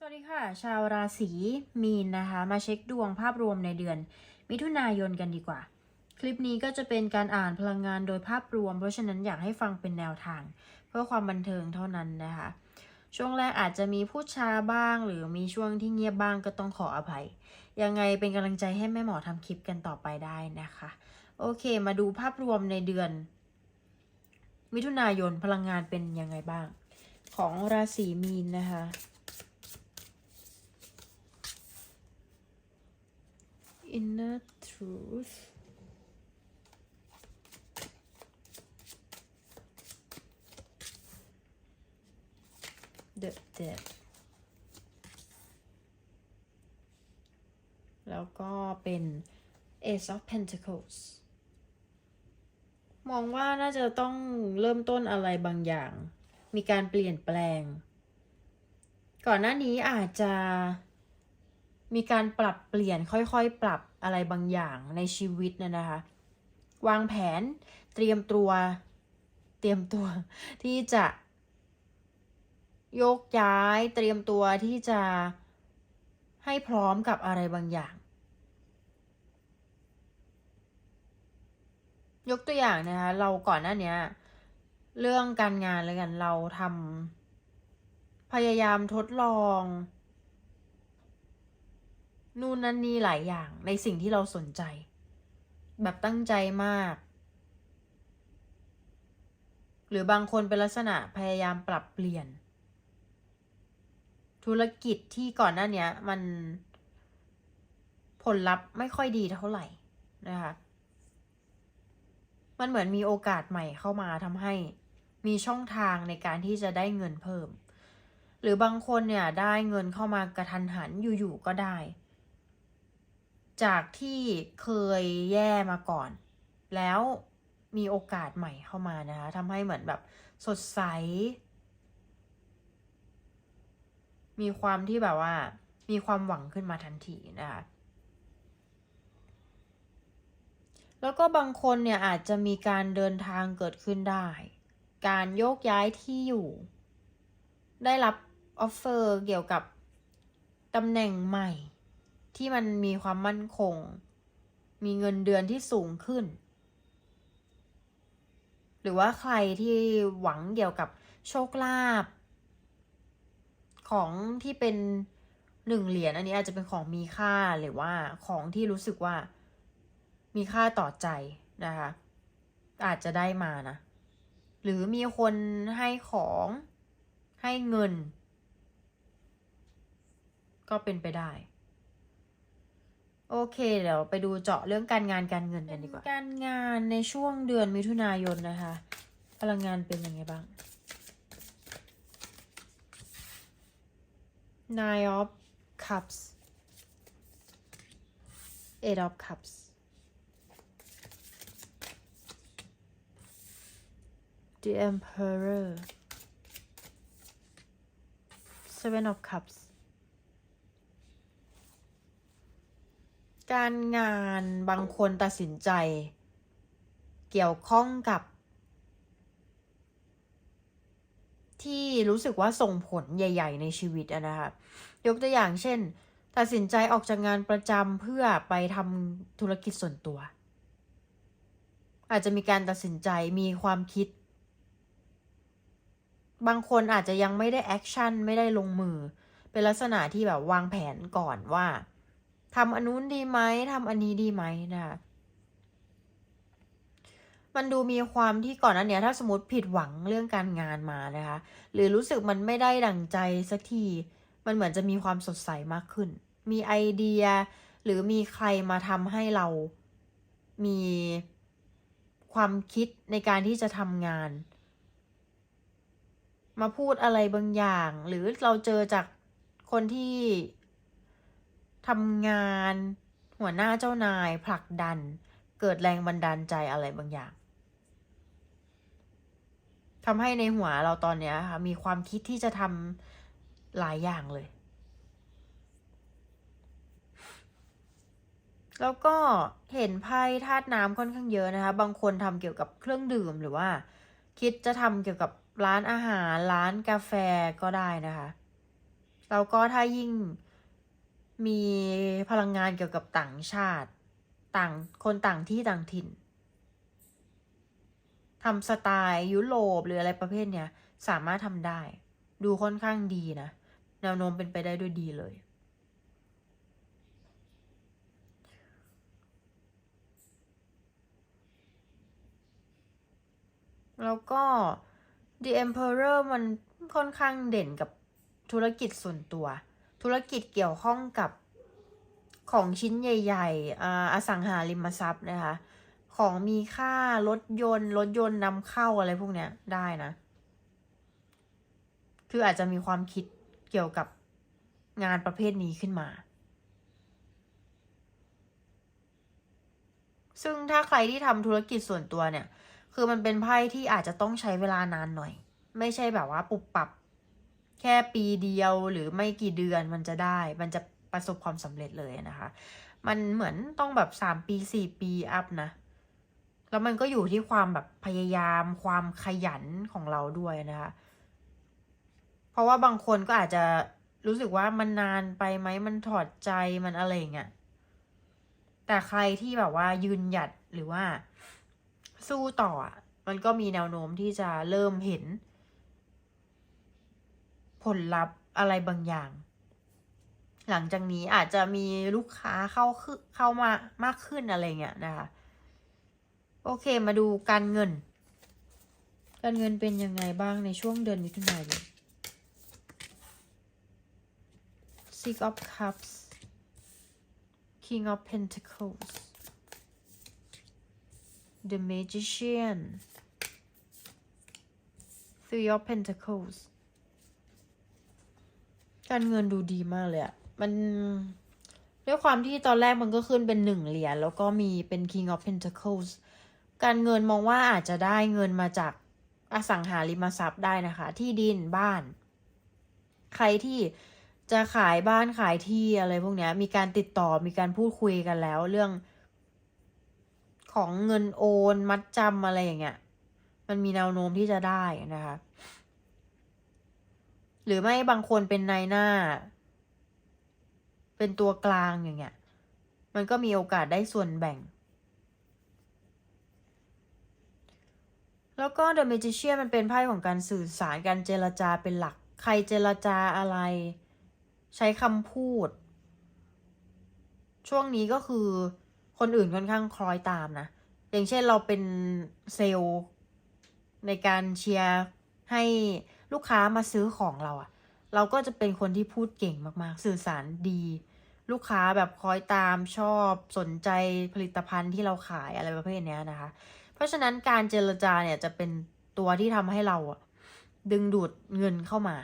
สวัสดีค่ะ ชาวราศีมีนนะคะ มาเช็คดวงภาพรวมในเดือน มิถุนายนกันดีกว่า คลิปนี้ก็จะเป็นการอ่านพลังงานโดยภาพรวม เพราะฉะนั้นอยากให้ฟังเป็นแนวทาง เพื่อความบันเทิงเท่านั้นนะคะ ช่วงแรกอาจจะมีพูดช้าบ้าง หรือมีช่วงที่เงียบบ้างก็ต้องขออภัย ยังไงเป็นกำลังใจให้แม่หมอทำคลิปกันต่อไปได้นะคะ โอเค มาดูภาพรวมในเดือน มิถุนายนพลังงานเป็นยังไงบ้าง ของราศีมีนนะคะ inner truth the dead แล้วก็เป็น ace of pentacles มองว่าน่าจะต้องเริ่มต้นอะไรบางอย่าง มีการเปลี่ยนแปลง ก่อนหน้านี้อาจจะ มีการปรับเปลี่ยนค่อยๆ ปรับอะไรบางอย่างในชีวิตนะนะคะ วางแผนเตรียมตัว เตรียมตัวที่จะโยกย้ายเตรียมตัวที่จะให้พร้อมกับอะไรบางอย่าง ยกตัวอย่างนะคะเราก่อนหน้านี้เรื่องการงานเลยกันเราทำพยายามทดลอง นู่นนั่นนี่หลายอย่างในสิ่งที่เราสนใจ แบบตั้งใจมาก หรือบางคนเป็นลักษณะพยายามปรับเปลี่ยน ธุรกิจที่ก่อนหน้านี้มันผลลัพธ์ไม่ค่อยดีเท่าไหร่นะคะมันเหมือนมีโอกาสใหม่เข้ามาทำให้มีช่องทางในการที่จะได้เงินเพิ่ม หรือบางคนเนี่ยได้เงินเข้ามากระทันหันอยู่ๆก็ได้ จากที่เคยแย่มาก่อน แล้วมีโอกาสใหม่เข้ามานะคะทำให้เหมือนแบบสดใส มีความที่แบบว่า มีความหวังขึ้นมาทันทีนะคะแล้วก็บางคนเนี่ยอาจจะมีการเดินทางเกิดขึ้นได้ การโยกย้ายที่อยู่ ได้รับออฟเฟอร์เกี่ยวกับตำแหน่งใหม่ ที่มันมีความมั่นคง มีเงินเดือนที่สูงขึ้น หรือว่าใครที่หวังเกี่ยวกับโชคลาภของที่เป็นหนึ่งเหรียญอันนี้อาจจะเป็นของมีค่าหรือว่าของที่รู้สึกว่า มีค่าต่อใจนะคะ อาจจะได้มานะ หรือมีคนให้ของให้เงิน ก็เป็นไปได้ โอเคเดี๋ยวไปดูเจาะเรื่องการงานการเงินกันดีกว่า การงานในช่วงเดือนมิถุนายนนะคะ พลังงานเป็นยังไงบ้าง Nine of Cups Eight of Cups The Emperor Seven of Cups การงานบางคนตัดสินใจ เกี่ยวข้องกับ ที่รู้สึกว่าส่งผลใหญ่ ๆ ในชีวิตอะนะคะยกตัวอย่างเช่น ตัดสินใจออกจากงานประจำเพื่อไปทำธุรกิจส่วนตัว อาจจะมีการตัดสินใจมีความคิด บางคนอาจจะยังไม่ได้แอคชั่นไม่ได้ลงมือ เป็นลักษณะที่แบบวางแผนก่อนว่า ทำอันนู้นดีไหมทำอันนี้ดีไหมนะคะมันดูมีความที่ก่อนอันเนี้ยถ้าสมมติผิดหวังเรื่องการงานมานะคะ หรือรู้สึกมันไม่ได้ดั่งใจสักที มันเหมือนจะมีความสดใสมากขึ้น มีไอเดีย หรือมีใครมาทำให้เรามีความคิดในการที่จะทำงาน มาพูดอะไรบางอย่าง หรือเราเจอจากคนที่ ทำงาน หัวหน้าเจ้านายผลักดัน เกิดแรงบันดาลใจอะไรบางอย่างทำให้ในหัวเราตอนเนี้ยค่ะมีความคิดที่จะทำหลายอย่างเลย แล้วก็เห็นไพ่ธาตุน้ำค่อนข้างเยอะนะคะ บางคนทำเกี่ยวกับเครื่องดื่มหรือว่า คิดจะทำเกี่ยวกับร้านอาหาร ร้านกาแฟก็ได้นะคะ แล้วก็ถ้ายิ่ง มีพลังงานเกี่ยวกับต่างชาติ ต่างคนต่างที่ต่างถิ่นทำสไตล์ยุโรปหรืออะไรประเภทเนี้ยสามารถทำได้ ดูค่อนข้างดีนะ แนวโน้มเป็นไปได้ด้วยดีเลย แล้วก็ The Emperor มันค่อนข้างเด่นกับธุรกิจส่วนตัว ธุรกิจเกี่ยวข้องกับของชิ้นใหญ่ๆออสังหาริมทรัพย์นะคะ ของมีค่ารถยนต์ รถยนต์นำเข้าอะไรพวกเนี้ยได้นะ คืออาจจะมีความคิดเกี่ยวกับงานประเภทนี้ขึ้นมา ซึ่งถ้าใครที่ทำธุรกิจส่วนตัวเนี่ย คือมันเป็นไพ่ที่อาจจะต้องใช้เวลานานหน่อย ไม่ใช่แบบว่าปุบปับ แค่ปีเดียวหรือไม่กี่เดือนมันจะได้ มันจะประสบความสำเร็จเลยนะคะ มันเหมือนต้องแบบสามปีสี่ปีอัพนะ แล้วมันก็อยู่ที่ความแบบพยายามความขยันของเราด้วยนะคะ เพราะว่าบางคนก็อาจจะรู้สึกว่ามันนานไปไหมมันถอดใจมันอะไรอย่างเงี้ย แต่ใครที่แบบว่ายืนหยัดหรือว่าสู้ต่อ มันก็มีแนวโน้มที่จะเริ่มเห็น ลลัพธ์อะไรบางอย่าง หลังจากนี้อาจจะมีลูกค้าเข้าขึ้นเข้ามามากขึ้นอะไรเงี้ยนะคะ โอเคมาดูการเงิน การเงินเป็นยังไงบ้างในช่วงเดือนมิถุนายน Six of Cups King of Pentacles The Magician Three of Pentacles การเงินดูดีมากเลยอะมันด้วยความที่ตอนแรกมันก็ขึ้นเป็นหนึ่งเหรียญแล้วก็มีเป็น King of Pentacles การเงินมองว่าอาจจะได้เงินมาจากอสังหาริมทรัพย์ได้นะคะ ที่ดินบ้าน ใครที่จะขายบ้านขายที่อะไรพวกนี้มีการติดต่อมีการพูดคุยกันแล้ว เรื่อง ของเงินโอนมัดจำอะไรอย่างเงี้ย มันมีแนวโน้มที่จะได้นะคะ หรือไม่บางคนเป็นนายหน้า เป็นตัวกลางอย่างเงี้ย มันก็มีโอกาสได้ส่วนแบ่ง แล้วก็ The Magician มันเป็นไพ่ของการสื่อสารการเจรจาเป็นหลัก ใครเจรจาอะไร ใช้คำพูด ช่วงนี้ก็คือคนอื่นค่อนข้างคล้อยตามนะ อย่างเช่นเราเป็นเซลล์ในการเชียร์ให้ ลูกค้ามาซื้อของเราอะเราก็จะเป็นคนที่พูดเก่งมากๆ สื่อสารดี ลูกค้าแบบคอยตามชอบสนใจผลิตภัณฑ์ที่เราขายอะไรประเภทนี้นะคะ เพราะฉะนั้นการเจรจาเนี่ยจะเป็นตัวที่ทำให้เราอะดึงดูดเงินเข้ามา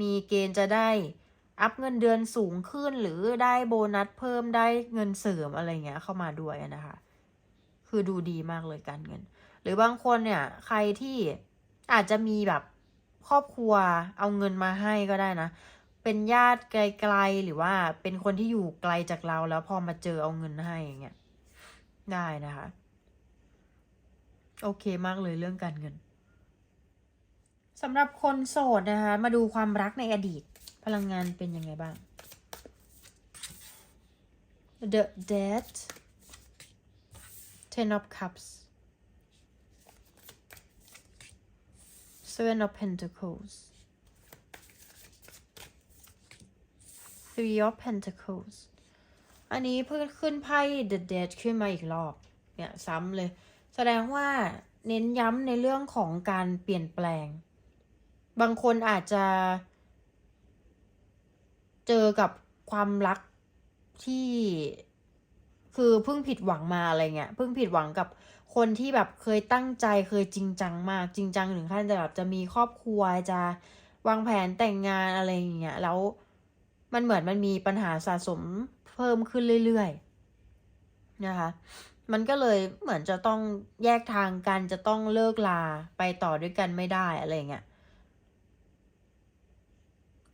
มีเกณฑ์จะได้อัพเงินเดือนสูงขึ้นหรือได้โบนัสเพิ่มได้เงินเสริมอะไรเงี้ยเข้ามาด้วยนะคะ คือดูดีมากเลยการเงิน หรือบางคนเนี่ยใครที่ อาจจะมีแบบครอบครัวเอาเงินมาให้ก็ได้นะ เป็นญาติไกลๆหรือว่าเป็นคนที่อยู่ไกลจากเราแล้วพอมาเจอเอาเงินให้อย่างเงี้ยได้นะคะ โอเคมากเลยเรื่องการเงินสำหรับคนโสดนะคะ มาดูความรักในอดีต พลังงานเป็นยังไงบ้าง The Dead Ten of Cups Seven of Pentacles Three of Pentacles อันนี้เพิ่งขึ้นไพ่ The Dead ขึ้นมาอีกรอบ เนี่ยซ้ำเลย แสดงว่าเน้นย้ำในเรื่องของการเปลี่ยนแปลง บางคนอาจจะ เจอกับความรักที่คือเพิ่งผิดหวังมาอะไรเงี้ยเพิ่งผิดหวังกับ คนที่แบบเคยตั้งใจเคยจริงจังมากจริงจังถึงขั้นจะแบบจะมีครอบครัวจะวางแผนแต่งงานอะไรอย่างเงี้ยแล้วมันเหมือนมันมีปัญหาสะสมเพิ่มขึ้นเรื่อยๆนะคะมันก็เลยเหมือนจะต้องแยกทางกันจะต้องเลิกลาไปต่อด้วยกันไม่ได้อะไรเงี้ย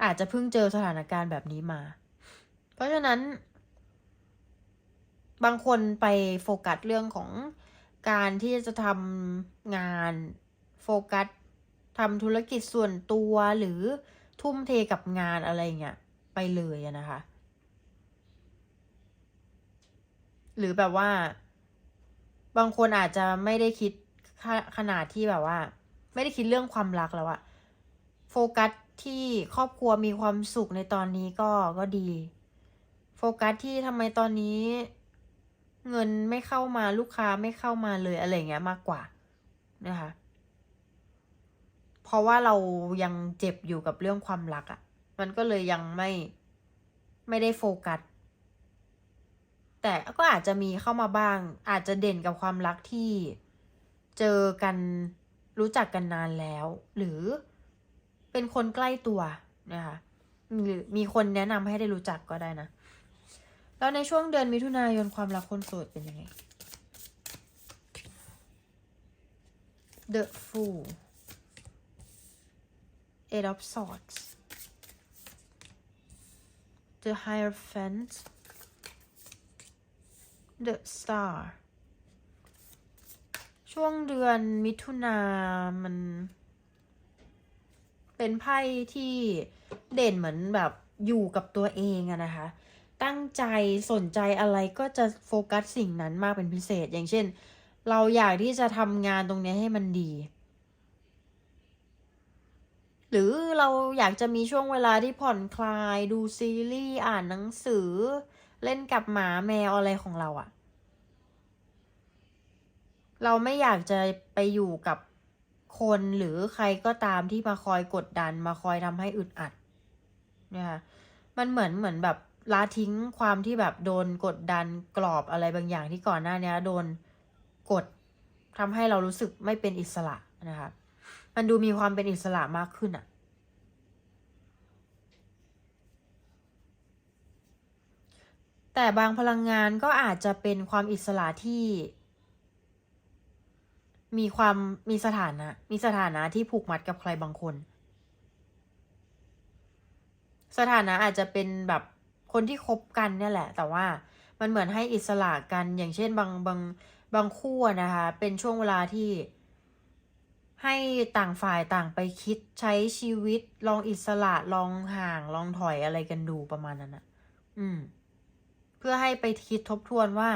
อาจจะเพิ่งเจอสถานการณ์แบบนี้มา เพราะฉะนั้น บางคนไปโฟกัสเรื่องของ การที่จะทำงานโฟกัสทำธุรกิจส่วนตัวหรือทุ่มเทกับงานอะไรเงี้ยไปเลยนะคะ หรือแบบว่า บางคนอาจจะไม่ได้คิดขขนาดที่แบบว่า ไม่ได้คิดเรื่องความรักแล้วอะโฟกัสที่ครอบครัวมีความสุขในตอนนี้ก็ก็ดี โฟกัสที่ทำไมตอนนี้ เงินไม่เข้ามาลูกค้าไม่เข้ามาเลยอะไรเงี้ยมากกว่านะคะ เพราะว่าเรายังเจ็บอยู่กับเรื่องความรักอะ่ะ มันก็เลยยังไม่ไม่ได้โฟกัส แต่ก็อาจจะมีเข้ามาบ้าง อาจจะเด่นกับความรักที่เจอกันรู้จักกันนานแล้ว หรือเป็นคนใกล้ตัวนะคะหรือมีคนแนะนำให้ได้รู้จักก็ได้นะ แล้วในช่วงเดือนมิถุนายนความรักคนโสดเป็นยังไง The Fool Eight of Swords The Hierophant The Star ช่วงเดือนมิถุนามัน เป็นไพ่ที่เด่นเหมือนแบบอยู่กับตัวเองอะนะคะ ตั้งใจสนใจอะไรก็จะโฟกัสสิ่งนั้นมากเป็นพิเศษ อย่างเช่น เราอยากที่จะทำงานตรงนี้ให้มันดี หรือเราอยากจะมีช่วงเวลาที่ผ่อนคลาย ดูซีรีส์อ่านหนังสือ เล่นกับหมาแมวอะไรของเราอะเราไม่อยากจะไปอยู่กับคนหรือใครก็ตามที่มาคอยกดดันมาคอยทำให้อึดอัดนะคะมันเหมือนเหมือนแบบ ละทิ้งความที่แบบโดนกดดันกรอบอะไรบางอย่างที่ก่อนหน้านี้โดนกดทำให้เรารู้สึกไม่เป็นอิสระนะคะ มันดูมีความเป็นอิสระมากขึ้นอะแต่บางพลังงานก็อาจจะเป็นความอิสระที่ มีความมีสถานะ มีสถานะที่ผูกมัดกับใครบางคน สถานะอาจจะเป็นแบบ คนที่คบกันเนี่ยแหละ แต่ว่ามันเหมือนให้อิสระกันอย่างเช่นบางบางบางคู่นะคะ เป็นช่วงเวลาที่ ให้ต่างฝ่ายต่างไปคิดใช้ชีวิตลองอิสระลองห่างลองถอยอะไรกันดูประมาณนั้นอะอืม เพื่อให้ไปคิดทบทวนว่า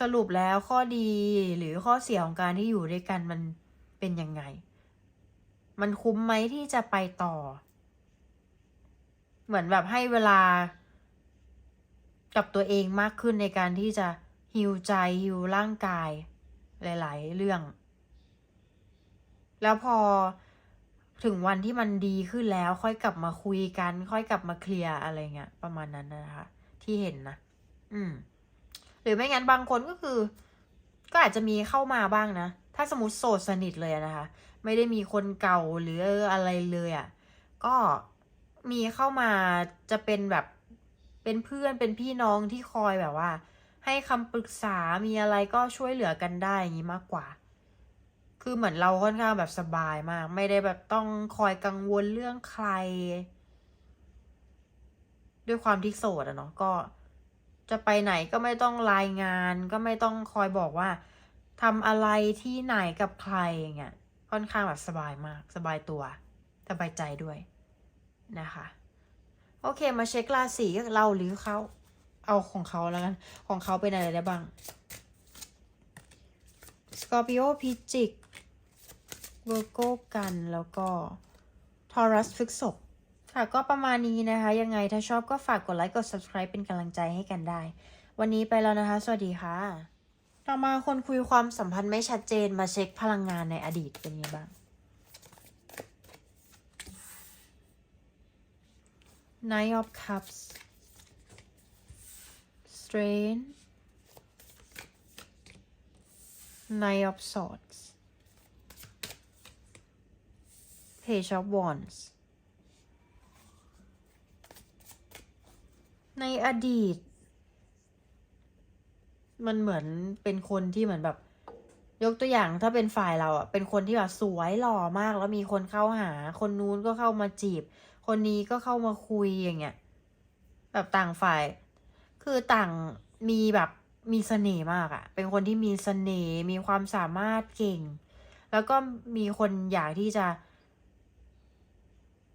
สรุปแล้วข้อดีหรือข้อเสียของการที่อยู่ด้วยกันมันเป็นยังไง มันคุ้มไหมที่จะไปต่อ เหมือนแบบให้เวลา กับตัวเองมากขึ้นในการที่จะฮิวใจฮิวร่างกาย หลาย ๆ เรื่อง แล้วพอถึงวันที่มันดีขึ้นแล้วค่อยกลับมาคุยกัน ค่อยกลับมาเคลียร์อะไรเงี้ยประมาณนั้นนะคะ ที่เห็นนะอืม หรือไม่งั้นบางคนก็คือ ก็อาจจะมีเข้ามาบ้างนะ ถ้าสมมติโสดสนิทเลยนะคะ ไม่ได้มีคนเก่าหรืออะไรเลยอะ่ะ ก็ มีเข้ามาจะเป็นแบบเป็นเพื่อนเป็นพี่น้องที่คอยแบบว่า ให้คำปรึกษามีอะไรก็ช่วยเหลือกันได้อย่างนี้มากกว่า คือเหมือนเราค่อนข้างแบบสบายมาก ไม่ได้แบบต้องคอยกังวลเรื่องใคร ด้วยความที่โสดอะเนาะก็จะไปไหนก็ไม่ต้องรายงาน ก็ไม่ต้องคอยบอกว่าทำอะไรที่ไหนกับใครอย่างเงี้ยค่อนข้างแบบสบายมาก สบายตัว สบายใจด้วย นะคะ โอเคมาเช็คราศีเราหรือเขาเอาของเขาแล้วกัน ของเขาเป็นอะไรได้บ้างสกอร์ปิโอพิจิกเวอร์โกกันแล้วก็ทอรัสพฤกษภค่ะก็ประมาณนี้นะคะ ยังไงถ้าชอบก็ฝากกดไลค์กด subscribe เป็นกำลังใจให้กันได้ วันนี้ไปแล้วนะคะ สวัสดีค่ะ ต่อมาคนคุยความสัมพันธ์ไม่ชัดเจนมาเช็คพลังงานในอดีตเป็นยังไงบ้าง Nine of Cups Strain Nine of Swords Page of Wands ในอดีต มันเหมือนเป็นคนที่เหมือนแบบ ยกตัวอย่างถ้าเป็นฝ่ายเราอะ เป็นคนที่แบบสวยหล่อมาก แล้วมีคนเข้าหา คนนู้นก็เข้ามาจีบ คนนี้ก็เข้ามาคุยอย่างเงี้ยแบบต่างฝ่าย คือต่างมีแบบมีเสน่ห์มากอะเป็นคนที่มีเสน่ห์มีความสามารถเก่ง แล้วก็มีคนอยากที่จะ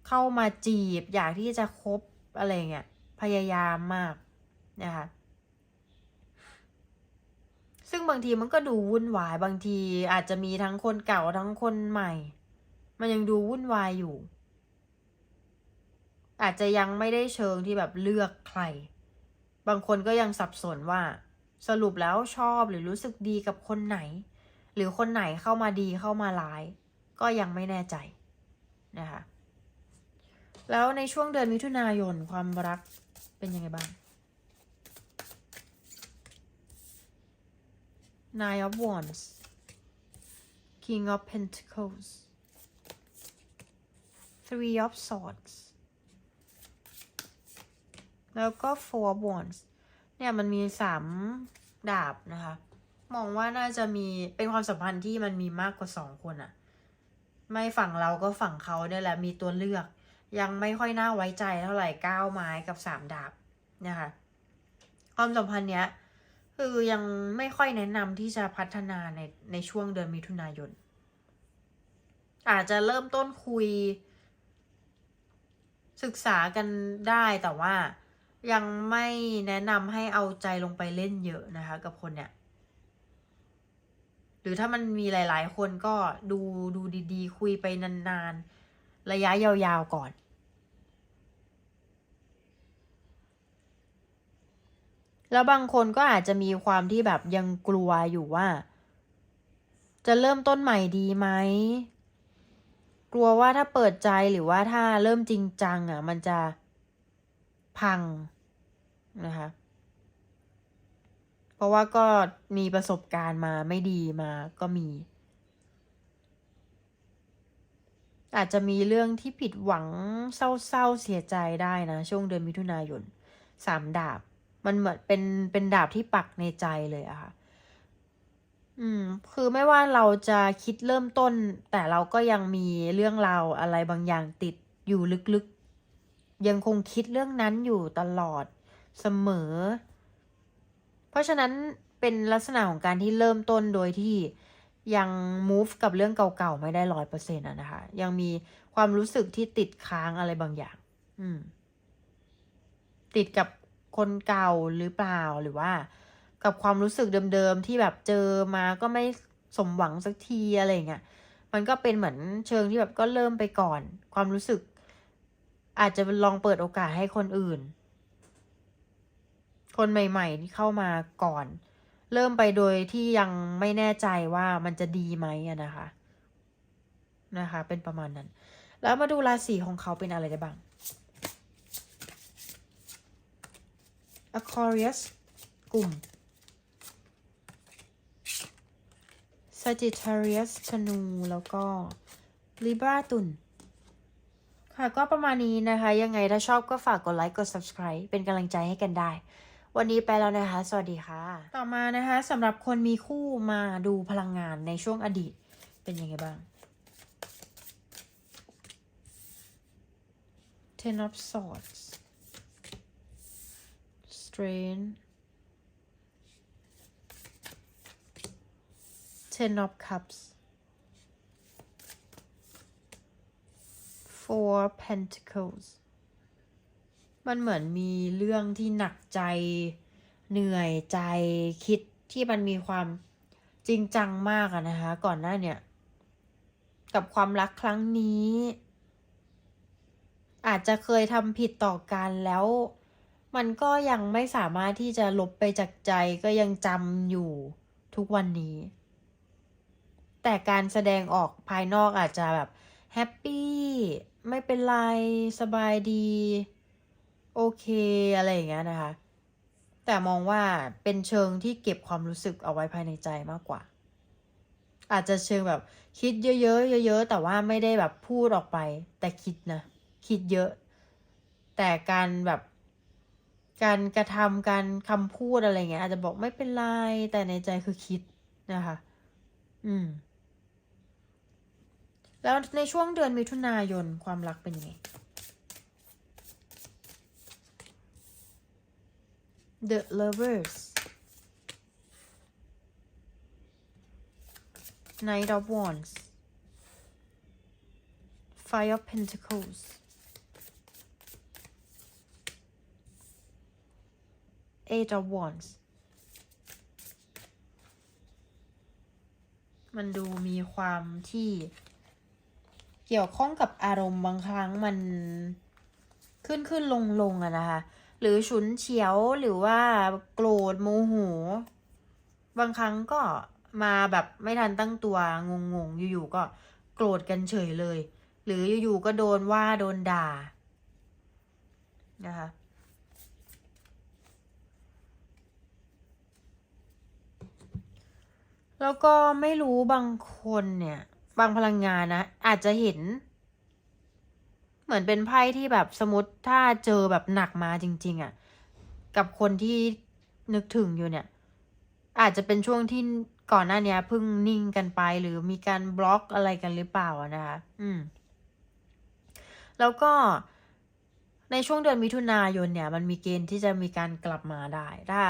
เข้ามาจีบ อยากที่จะคบอะไรเงี้ยพยายามมากนะคะซึ่งบางทีมันก็ดูวุ่นวายบางทีอาจจะมีทั้งคนเก่าทั้งคนใหม่ มันยังดูวุ่นวายอยู่ อาจจะยังไม่ได้เชิงที่แบบเลือกใคร บางคนก็ยังสับสนว่า สรุปแล้วชอบหรือรู้สึกดีกับคนไหน หรือคนไหนเข้ามาดีเข้ามาร้าย ก็ยังไม่แน่ใจนะคะแล้วในช่วงเดือนมิถุนายนความรักเป็นยังไงบ้าง Nine of Wands King of Pentacles Three of Swords แล้วก็ Four of Wands เนี่ยมันมีสามดาบนะคะ มองว่าน่าจะมีเป็นความสัมพันธ์ที่มันมีมากกว่าสองคนอะไม่ฝั่งเราก็ฝั่งเขาเนี่ยแหละมีตัวเลือก ยังไม่ค่อยน่าไว้ใจเท่าไหร่ก้าวไม้กับสามดาบนะคะความสัมพันธ์เนี้ยคือยังไม่ค่อยแนะนำที่จะพัฒนาในในช่วงเดือนมิถุนายน อาจจะเริ่มต้นคุย ศึกษากันได้แต่ว่า ยังไม่แนะนำให้เอาใจลงไปเล่นเยอะนะคะ กับคนเนี่ย หรือถ้ามันมีหลาย ๆ คนก็ดูดูดีๆ คุยไปนานๆ ระยะยาวๆก่อน แล้วบางคนก็อาจจะมีความที่แบบยังกลัวอยู่ว่า จะเริ่มต้นใหม่ดีไหมกลัวว่าถ้าเปิดใจหรือว่าถ้าเริ่มจริงจังอะ มันจะพัง นะคะ เพราะว่าก็มีประสบการณ์มาไม่ดีมาก็มี อาจจะมีเรื่องที่ผิดหวังเศร้าๆเสียใจได้นะ ช่วงเดือนมิถุนายนสามดาบ มันเหมือนเป็นเป็นดาบที่ปักในใจเลยอะค่ะอืม คือไม่ว่าเราจะคิดเริ่มต้น แต่เราก็ยังมีเรื่องราวอะไรบางอย่างติดอยู่ลึกๆ ยังคงคิดเรื่องนั้นอยู่ตลอด เสมอ เพราะฉะนั้นเป็นลักษณะของการที่เริ่มต้นโดยที่ยัง move กับเรื่องเก่าๆ ไม่ได้ร้อยเปอร์เซ็นต์นะคะ ยังมีความรู้สึกที่ติดค้างอะไรบางอย่าง อืม ติดกับคนเก่าหรือเปล่าหรือว่า กับความรู้สึกเดิมๆ ที่แบบเจอมาก็ไม่สมหวังสักทีอะไรเงี้ย มันก็เป็นเหมือนเชิงที่แบบก็เริ่มไปก่อน ความรู้สึก อาจจะลองเปิดโอกาสให้คนอื่น คนใหม่ ๆ ที่เข้ามาก่อน เริ่มไปโดยที่ยังไม่แน่ใจว่ามันจะดีไหมนะคะ นะคะ เป็นประมาณนั้น แล้วมาดูราศีของเขาเป็นอะไรได้บ้าง Aquarius กลุ่ม Sagittarius ธนูแล้วก็ Libra ตุลค่ะก็ประมาณนี้นะคะ ยังไงถ้าชอบก็ฝากกดไลค์ กด subscribe เป็นกำลังใจให้กันได้ วันนี้ไปแล้วนะคะ สวัสดีค่ะ ต่อมานะคะสำหรับคนมีคู่มาดูพลังงานในช่วงอดีตเป็นยังไงบ้าง Ten of Swords Strain Ten of Cups Four Pentacles มันเหมือนมีเรื่องที่หนักใจ เหนื่อยใจคิดที่มันมีความจริงจังมากอะนะคะ ก่อนหน้าเนี่ย กับความรักครั้งนี้ อาจจะเคยทำผิดต่อกันแล้ว มันก็ยังไม่สามารถที่จะลบไปจากใจก็ยังจำอยู่ทุกวันนี้ แต่การแสดงออกภายนอกอาจจะแบบแฮปปี้ไม่เป็นไร สบายดี โอเคอะไรอย่างเงี้ยนะคะ แต่มองว่าเป็นเชิงที่เก็บความรู้สึกเอาไว้ภายในใจมากกว่า อาจจะเชิงแบบคิดเยอะๆเยอะๆแต่ว่าไม่ได้แบบพูดออกไป แต่คิดนะ คิดเยอะ แต่การแบบการกระทำการคำพูดอะไรเงี้ยอาจจะบอกไม่เป็นไร แต่ในใจคือคิดนะคะ อืม แล้วในช่วงเดือนมิถุนายนความรักเป็นยังไง The Lovers Knight of Wands Five of Pentacles Eight of Wands มันดูมีความที่เกี่ยวข้องกับอารมณ์บางครั้งมันขึ้นขึ้นลงลงอะนะคะ หรือฉุนเฉียวหรือว่าโกรธโมโหบางครั้งก็มาแบบไม่ทันตั้งตัวงงงๆอยู่ๆก็โกรธกันเฉยเลย หรืออยู่ๆก็โดนว่าโดนด่านะคะแล้วก็ไม่รู้บางคนเนี่ย บางพลังงานนะ อาจจะเห็น เหมือนเป็นไพ่ที่แบบสมมติถ้าเจอแบบหนักมาจริง ๆอะ่ะ กับคนที่นึกถึงอยู่เนี่ย อาจจะเป็นช่วงที่ก่อนหน้านี้เพิ่งนิ่งกันไปหรือมีการบล็อกอะไรกันหรือเปล่านะคะ อืม แล้วก็ในช่วงเดือนมิถุนายนเนี่ย มันมีเกณฑ์ที่จะมีการกลับมาได้ ถ้า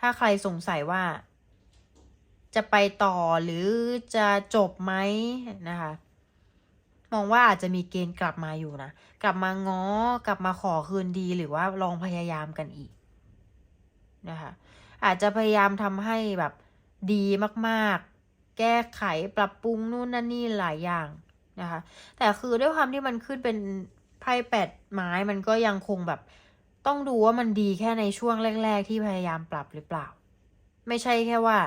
ถ้าใครสงสัยว่า จะไปต่อหรือจะจบไหมนะคะ มองว่าอาจจะมีเกณฑ์กลับมาอยู่นะ กลับมาง้อกลับมาขอคืนดีหรือว่าลองพยายามกันอีกนะคะอาจจะพยายามทำให้แบบดีมากๆ แก้ไขปรับปรุงนู่นนั่นนี่หลายอย่างนะคะแต่คือด้วยความที่มันขึ้นเป็นไพ่แปดไม้มันก็ยังคงแบบ ต้องดูว่ามันดีแค่ในช่วงแรก ๆ ที่พยายามปรับหรือเปล่า ไม่ใช่แค่ว่า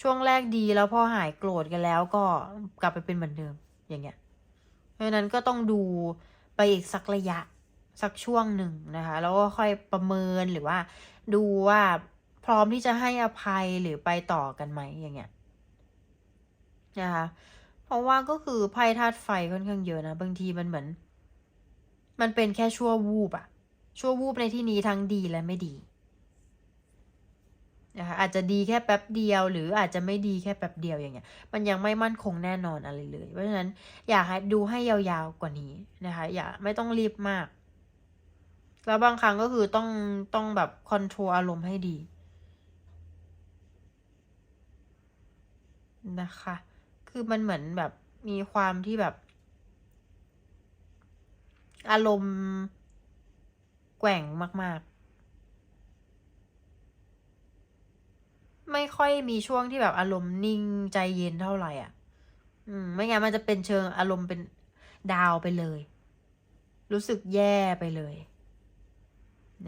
ช่วงแรกดีแล้วพอหายโกรธกันแล้วก็กลับไปเป็นเหมือนเดิมอย่างเงี้ย ราะฉะนั้นก็ต้องดูไปอีกสักระยะสักช่วงหนึ่งนะคะ แล้วก็ค่อยประเมินหรือว่า ดูว่าพร้อมที่จะให้อภัยหรือไปต่อกันไหมอย่างเงี้ยนะคะเพราะว่าก็คือไพ่ธาตุไฟค่อนข้างเยอะนะบางทีมันเหมือน มันเป็นแค่ชั่ววูบอะชั่ววูบในที่นี้ทั้งดีและไม่ดี นะคะอาจจะดีแค่แป๊บเดียว หรืออาจจะไม่ดีแค่แป๊บเดียวอย่างเงี้ย มันยังไม่มั่นคงแน่นอนอะไรเลย เพราะฉะนั้นอยากให้ดูให้ยาวๆกว่านี้นะคะ อย่าไม่ต้องรีบมาก แล้วบางครั้งก็คือต้องต้องแบบคอนโทรลอารมณ์ให้ดีนะคะ คือมันเหมือนแบบมีความที่แบบ อารมณ์แกว่งมาก ๆ ไม่ค่อยมีช่วงที่แบบอารมณ์นิ่งใจเย็นเท่าไหร่อะ อืม ไม่งั้นมันจะเป็นเชิงอารมณ์เป็นดาวไปเลย รู้สึกแย่ไปเลย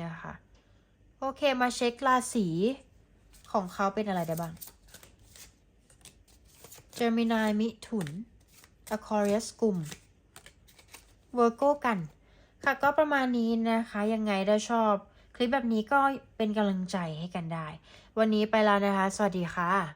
นะคะโอเคมาเช็คราศีของเขาเป็นอะไรได้บ้าง เจมินายมิถุน Aquarius กลุ่ม Virgo กัน ค่ะก็ประมาณนี้นะคะ ยังไงถ้าชอบ คลิปแบบนี้ก็เป็นกำลังใจให้กันได้ วันนี้ไปแล้วนะคะ สวัสดีค่ะ